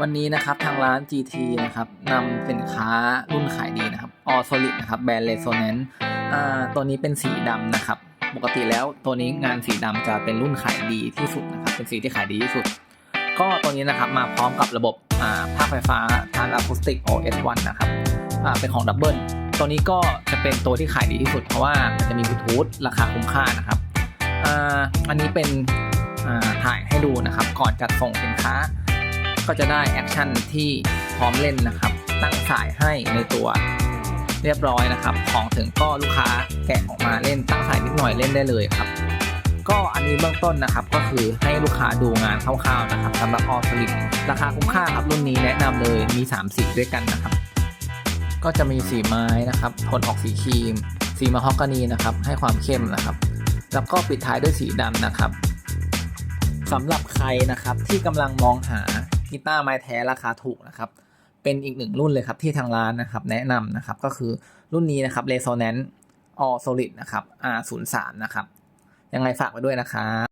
วันนี้นะครับทางร้าน GT นะครับนำสินค้ารุ่นขายดีนะครับ All Solid นะครับแบรนด์ Resonance อ่าตัวนี้เป็นสีดำนะครับ ปกติแล้วตัวนี้งานสีดำจะเป็นรุ่นขายดีที่สุดนะครับ เป็นสีที่ขายดีที่สุด ก็ตัวนี้นะครับมาพร้อมกับระบบอ่าภาคไฟฟ้าทานอะคูสติก OS1 นะครับเป็นของดับเบิลตัวนี้ก็จะเป็นตัวที่ขายดีที่สุด เพราะว่ามันจะมีบลูทูธราคาคุ้มค่านะครับอ,อันนี้เป็นถ่ายให้ดูนะครับ ก่อนจัดส่งสินค้า ก็จะได้แอคชั่นที่พร้อมเล่นนะครับ ตั้งสายให้ในตัวเรียบร้อยนะครับ ของถึงก็ลูกค้าแกะออกมาเล่นตั้งสายนิดหน่อยเล่นได้เลยครับ ก็อันนี้เบื้องต้นนะครับก็คือให้ลูกค้าดูงานคร่าวๆนะครับสำหรับออสลิดราคาคุ้มค่าครับรุ่นนี้แนะนำเลยมี 3 สีด้วยกันนะครับ ก็จะมีสีไม้นะครับทนออกสีครีม สีมะฮอกกานีนะครับให้ความเข้มนะครับ แล้วก็ปิดท้ายด้วยสีดำนะครับสำหรับใครนะครับที่กำลังมองหา กีตาร์ไม้แท้ราคาถูกนะครับ เป็นอีกหนึ่งรุ่นเลยครับที่ทางร้านนะครับ แนะนำนะครับก็คือรุ่นนี้นะครับ Resonance All Solid นะครับ R03 นะครับ ยังไงฝากไว้ด้วยนะครับ